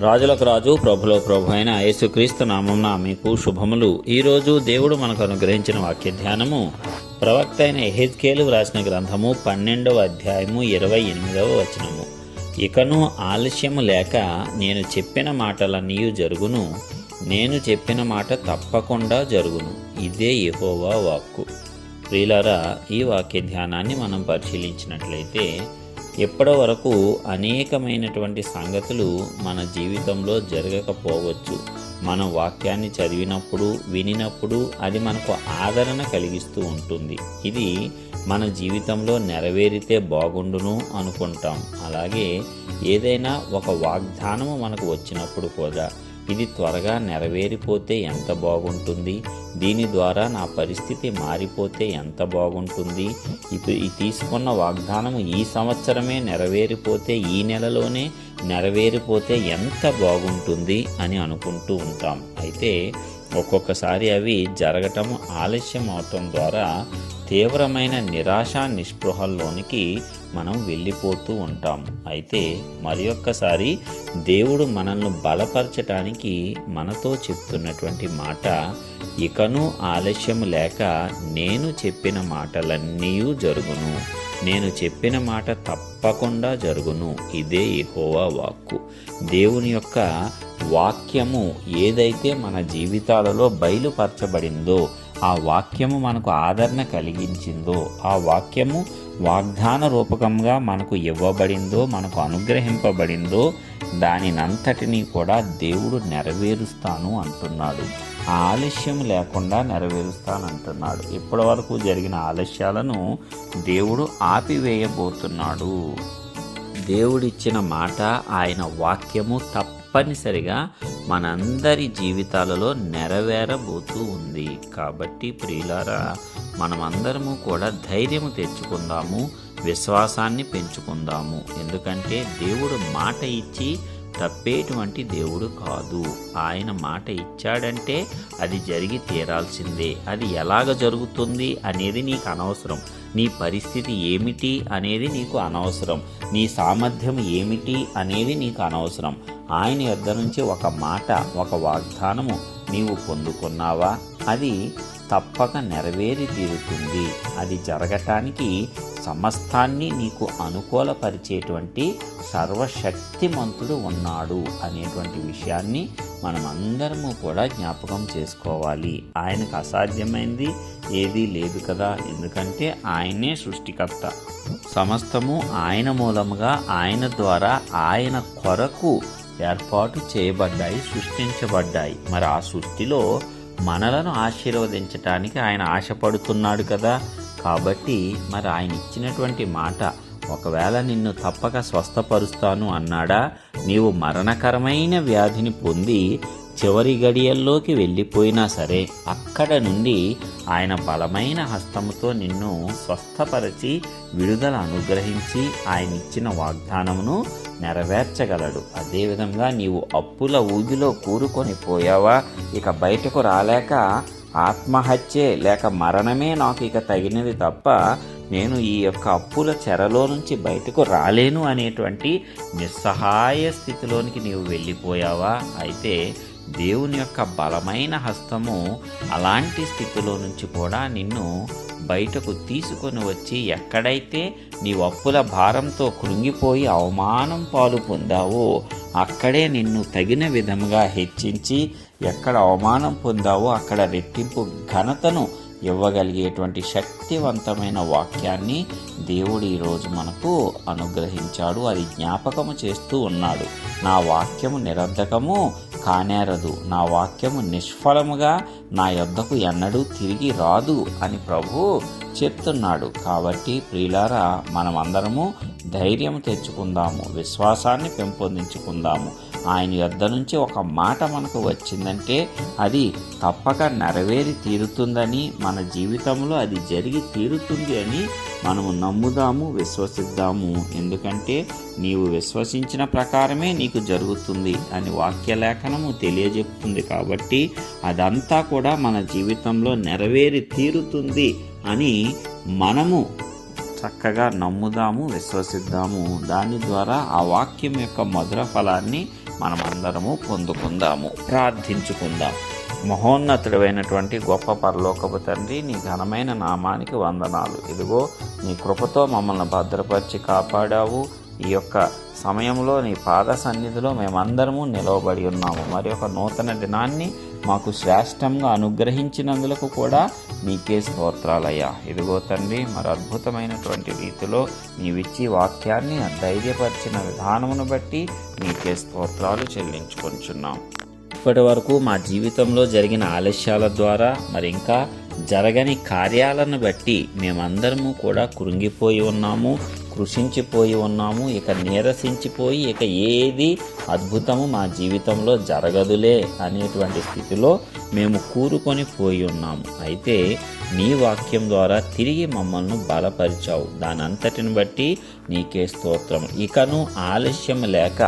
రాజులకు రాజు ప్రభులో ప్రభు అయిన యేసుక్రీస్తు నామం మీకు శుభములు. ఈరోజు దేవుడు మనకు అనుగ్రహించిన వాక్య ధ్యానము ప్రవక్త అయిన ఎహెజ్కేలు వ్రాసిన గ్రంథము పన్నెండవ అధ్యాయము ఇరవై ఎనిమిదవ వచనము. ఇకను ఆలస్యము లేక నేను చెప్పిన మాటలన్నీ జరుగును. నేను చెప్పిన మాట తప్పకుండా జరుగును. ఇదే ఇహోవా వాక్కు. ప్రియులారా ఈ వాక్య ధ్యానాన్ని మనం పరిశీలించినట్లయితే ఎప్పటి వరకు అనేకమైనటువంటి సంగతులు మన జీవితంలో జరగకపోవచ్చు. మన వాక్యాన్ని చదివినప్పుడు వినినప్పుడు అది మనకు ఆదరణ కలిగిస్తూ ఉంటుంది. ఇది మన జీవితంలో నెరవేరితే బాగుండును అనుకుంటాం. అలాగే ఏదైనా ఒక వాగ్దానము మనకు వచ్చినప్పుడు కూడా ఇది త్వరగా నెరవేరిపోతే ఎంత బాగుంటుంది? దీని ద్వారా నా పరిస్థితి మారిపోతే ఎంత బాగుంటుంది? ఇప్పుడు ఈ తీసుకున్న వాగ్దానం ఈ సంవత్సరమే నెరవేరిపోతే ఈ నెలలోనే నెరవేరిపోతే ఎంత బాగుంటుంది అని అనుకుంటూ ఉంటాం. అయితే ఒక్కొక్కసారి అవి జరగటం ఆలస్యం అవటం ద్వారా తీవ్రమైన నిరాశ నిస్పృహల్లోనికి మనం వెళ్ళిపోతూ ఉంటాం. అయితే మరి ఒక్కసారి దేవుడు మనల్ని బలపరచటానికి మనతో చెప్తున్నటువంటి మాట ఇకను ఆలస్యం లేక నేను చెప్పిన మాటలన్నీ జరుగును. నేను చెప్పిన మాట తప్పకుండా జరుగును. ఇదే యెహోవా వాక్కు. దేవుని యొక్క వాక్యము ఏదైతే మన జీవితాలలో బయలుపరచబడిందో ఆ వాక్యము మనకు ఆదరణ కలిగించిందో ఆ వాక్యము వాగ్దాన రూపకంగా మనకు ఇవ్వబడిందో మనకు అనుగ్రహింపబడిందో దానినంతటినీ కూడా దేవుడు నెరవేరుస్తాను అంటున్నాడు. ఆ ఆలస్యం లేకుండా నెరవేరుస్తానంటున్నాడు. ఇప్పటి వరకు జరిగిన ఆలస్యాలను దేవుడు ఆపివేయబోతున్నాడు. దేవుడిచ్చిన మాట ఆయన వాక్యము తప్ప తప్పనిసరిగా మనందరి జీవితాలలో నెరవేరబోతూ ఉంది. కాబట్టి ప్రియులారా మనమందరము కూడా ధైర్యము తెచ్చుకుందాము విశ్వాసాన్ని పెంచుకుందాము. ఎందుకంటే దేవుడు మాట ఇచ్చి తప్పేటువంటి దేవుడు కాదు. ఆయన మాట ఇచ్చాడంటే అది జరిగి తీరాల్సిందే. అది ఎలాగ జరుగుతుంది అనేది నీకు అనవసరం. నీ పరిస్థితి ఏమిటి అనేది నీకు అనవసరం. నీ సామర్థ్యం ఏమిటి అనేది నీకు అనవసరం. ఆయన యొద్ద నుంచి ఒక మాట ఒక వాగ్దానము నీవు పొందుకున్నావా? అది తప్పక నెరవేరి తీరుతుంది. అది జరగటానికి సమస్తాన్ని నీకు అనుకూలపరిచేటువంటి సర్వశక్తిమంతుడు ఉన్నాడు అనేటువంటి విషయాన్ని మనమందరము కూడా జ్ఞాపకం చేసుకోవాలి. ఆయనకు అసాధ్యమైంది ఏదీ లేదు కదా. ఎందుకంటే ఆయనే సృష్టికర్త. సమస్తము ఆయన మూలముగా ఆయన ద్వారా ఆయన కొరకు ఏర్పాటు చేయబడ్డాయి సృష్టించబడ్డాయి. మరి ఆ సృష్టిలో మనలను ఆశీర్వదించటానికి ఆయన ఆశపడుతున్నాడు కదా. కాబట్టి మరి ఆయన ఇచ్చినటువంటి మాట ఒకవేళ నిన్ను తప్పక స్వస్థపరుస్తాను అన్నాడా. నీవు మరణకరమైన వ్యాధిని పొంది చివరి గడియల్లోకి వెళ్ళిపోయినా సరే అక్కడ నుండి ఆయన బలమైన హస్తముతో నిన్ను స్వస్థపరచి విడుదల అనుగ్రహించి ఆయన ఇచ్చిన వాగ్దానమును నెరవేర్చగలడు. అదేవిధంగా నీవు అప్పుల ఊగిలో కూరుకొని పోయావా? ఇక బయటకు రాలేక ఆత్మహత్యే లేక మరణమే నాకు ఇక తగినది తప్ప నేను ఈ యొక్క అప్పుల చెరలో నుంచి బయటకు రాలేను అనేటువంటి నిస్సహాయ స్థితిలోనికి నీవు వెళ్ళిపోయావా? అయితే దేవుని యొక్క బలమైన హస్తము అలాంటి స్థితిలో నుంచి కూడా నిన్ను బయటకు తీసుకొని వచ్చి ఎక్కడైతే నీ అప్పుల భారంతో కృంగిపోయి అవమానం పాలు పొందావో అక్కడే నిన్ను తగిన విధముగా హెచ్చించి ఎక్కడ అవమానం పొందావో అక్కడ రెట్టింపు ఘనతను ఇవ్వగలిగేటువంటి శక్తివంతమైన వాక్యాన్ని దేవుడు ఈరోజు మనకు అనుగ్రహించాడు. అది జ్ఞాపకము చేస్తూ ఉన్నాడు. నా వాక్యము నిరర్ధకము కానేరదు నా వాక్యము నిష్ఫలముగా నా యొద్దకు ఎన్నడూ తిరిగి రాదు అని ప్రభు చెప్తున్నాడు. కాబట్టి ప్రియులారా మనమందరము ధైర్యం తెచ్చుకుందాము విశ్వాసాన్ని పెంపొందించుకుందాము. ఆయన యొద్ద నుంచి ఒక మాట మనకు వచ్చిందంటే అది తప్పక నెరవేరి తీరుతుందని మన జీవితంలో అది జరిగి తీరుతుంది అని మనము నమ్ముదాము విశ్వసిద్దాము. ఎందుకంటే నీవు విశ్వసించిన ప్రకారమే నీకు జరుగుతుంది అని వాక్యలేఖనము తెలియజెప్తుంది. కాబట్టి అదంతా కూడా మన జీవితంలో నెరవేరి తీరుతుంది అని మనము చక్కగా నమ్ముదాము విశ్వసిద్దాము. దాని ద్వారా ఆ వాక్యం యొక్క మధుర ఫలాన్ని మనమందరము పొందుకుందాము ప్రార్థించుకుందాం. మహోన్నతుడైనటువంటి గొప్ప పరలోకపు తండ్రి నీ ఘనమైన నామానికి వందనాలు. ఇదిగో నీ కృపతో మమ్మల్ని భద్రపరిచి కాపాడావు. ఈ యొక్క సమయంలో నీ పాద సన్నిధిలో మేమందరము నిలవబడి ఉన్నాము. మరి ఒక నూతన దినాన్ని మాకు శ్రేష్టంగా అనుగ్రహించినందులకు కూడా నీకే స్తోత్రాలయ్యా. ఇదిగో తండ్రి మరి అద్భుతమైనటువంటి రీతిలో నీవిచ్చి వాక్యాన్ని ధైర్యపరిచిన విధానమును బట్టి నీకే స్తోత్రాలు చెల్లించుకొంచున్నాం. ఇప్పటి వరకు మా జీవితంలో జరిగిన ఆలస్యాల ద్వారా మరి ఇంకా జరగని కార్యాలను బట్టి మేమందరము కూడా కృంగిపోయి ఉన్నాము. కృషించిపోయి ఉన్నాము. ఇక నీరసించిపోయి ఇక ఏది అద్భుతము మా జీవితంలో జరగదులే అనేటువంటి స్థితిలో మేము కూరుకొని పోయి ఉన్నాము. అయితే నీ వాక్యం ద్వారా తిరిగి మమ్మల్ని బలపరిచావు. దాని అంతటిని బట్టి నీకే స్తోత్రం. ఇకను ఆలస్యం లేక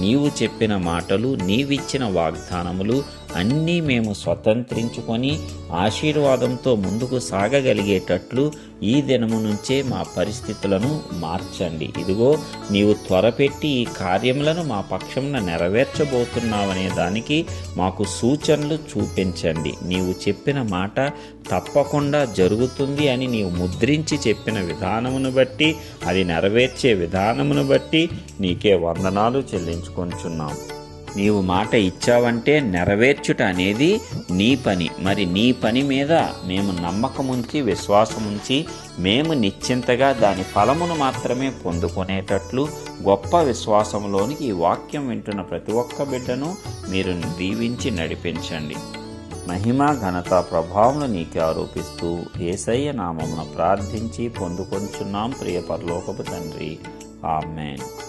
నీవు చెప్పిన మాటలు నీవిచ్చిన వాగ్దానములు అన్నీ మేము స్వతంత్రించుకొని ఆశీర్వాదంతో ముందుకు సాగగలిగేటట్లు ఈ దినము నుంచే మా పరిస్థితులను మార్చండి. ఇదిగో నీవు త్వరపెట్టి ఈ కార్యములను మా పక్షంన నెరవేర్చబోతున్నావనే దానికి మాకు సూచనలు చూపించండి. నీవు చెప్పిన మాట తప్పకుండా జరుగుతుంది అని నీవు ముద్రించి చెప్పిన విధానమును బట్టి అది నెరవేర్చే విధానమును బట్టి నీకే వందనాలు చెల్లించుకొంచున్నాం. నీవు మాట ఇచ్చావంటే నెరవేర్చుట అనేది నీ పని. మరి నీ పని మీద మేము నమ్మకముంచి విశ్వాసముంచి మేము నిశ్చింతగా దాని ఫలమును మాత్రమే పొందుకునేటట్లు గొప్ప విశ్వాసంలోనికి ఈ వాక్యం వింటున్న ప్రతి ఒక్క బిడ్డను మీరు దీవించి నడిపించండి. మహిమ ఘనత ప్రభావములు నీకే ఆరోపిస్తూ ఏసయ్య నామమున ప్రార్థించి పొందుకొంచున్నాం ప్రియ పరలోకపు తండ్రి. ఆమెన్.